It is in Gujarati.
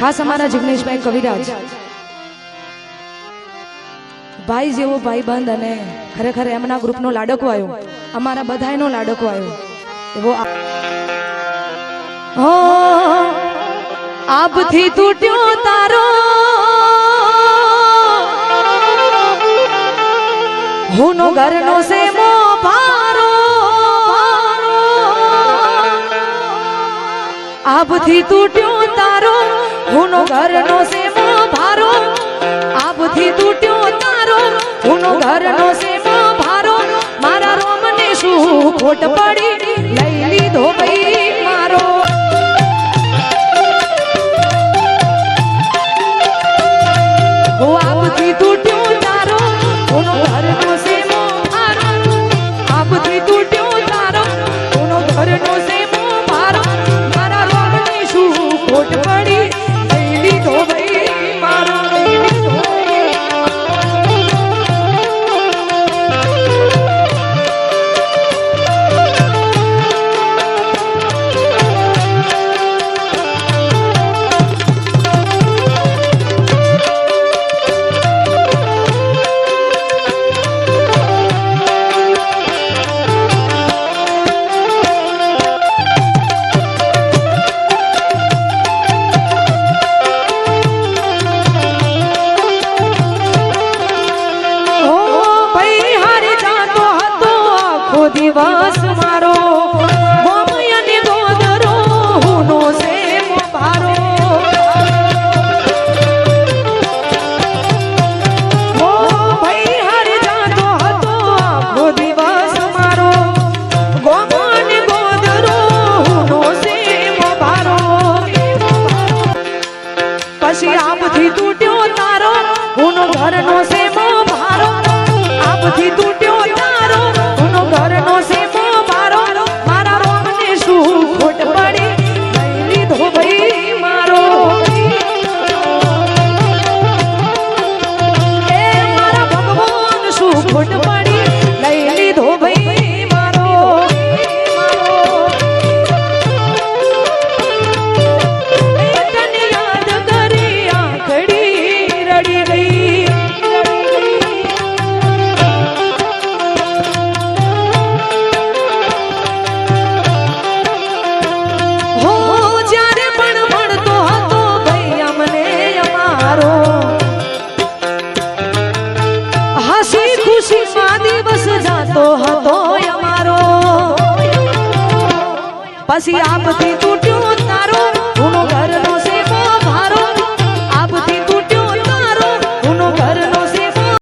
ખાસ અમારા જિગ્નેશભાઈ કવિરાજ. ભાઈ જેવો ભાઈ બંધ અને ખરેખર એમના ગ્રુપનો આવ્યો. અમારા બધાયનો આવ્યો. એવો હો, આભથી તૂટ્યો તારો. હુનો ઘરનો સેમો ભારો આભથી તૂટ્યો તારો. હુનો ઘરનો સેમો ભારો. આભથી તૂટ્યો તારો. હુનો ઘરનો સેમો ભારો. મારા રોમને શું ખોટ પડી? હુનો સેમ ભારો. પછી આપથી તૂટ્યો તારો હું ઘરનો સેમો ભારો. આપથી તૂટ્યો પછી આપથી તૂટ્યું તારું